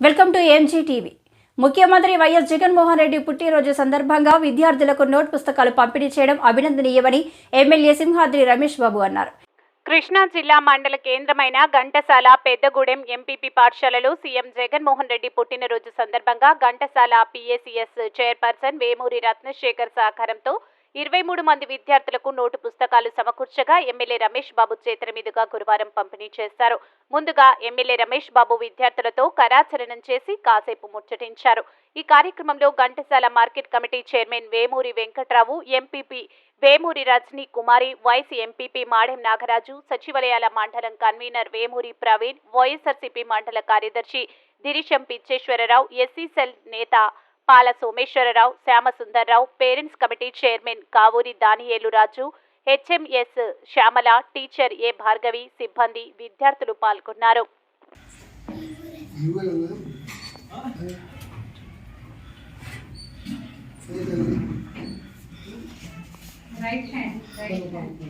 Welcome to MG TV ముఖ్యమంత్రి YS Jaganmohan Reddy పుట్టినరోజు సందర్భంగా విద్యార్థులకు నోట్ పుస్తకాలు పంపిణీ చేయడం అభినందనీయమని ఎమ్మెల్యే సింహాద్రి రమేష్ బాబు అన్నారు. కృష్ణా జిల్లా మండల కేంద్రమైన ఘంటసాల పెద్దగూడెం ఎంపీపీ పాఠశాలలో సీఎం జగన్మోహన్ రెడ్డి పుట్టినరోజు సందర్భంగా ఘంటసాల పీఏసీఎస్ చైర్పర్సన్ వేమూరి రత్నశేఖర్ సహకారంతో ఇరవై మూడు మంది విద్యార్థులకు నోటు పుస్తకాలు సమకూర్చగా ఎమ్మెల్యే రమేష్ బాబు చేతుల మీదుగా గురువారం పంపిణీ చేశారు. ముందుగా ఎమ్మెల్యే రమేష్ బాబు విద్యార్థులతో కరాచరణం చేసి కాసేపు ముచ్చటించారు. ఈ కార్యక్రమంలో Ghantasala market committee chairman Vemuri Venkatrao MPP Vemuri Rajani Kumari vice MPP Madem Nagaraju సచివాలయాల మండలం కన్వీనర్ వేమూరి ప్రవీణ్ వైఎస్ఆర్సీపీ మండల కార్యదర్శి దిరిశం పిచ్చేశ్వరరావు ఎస్సీ సెల్ నేత Pala Someswararao Shyamasundarrao parents committee chairman Kavuri Daniyelu Raju HMs Shyamala teacher A Bhargavi సిబ్బంది విద్యార్థులు పాల్గొన్నారు. Right hand right hand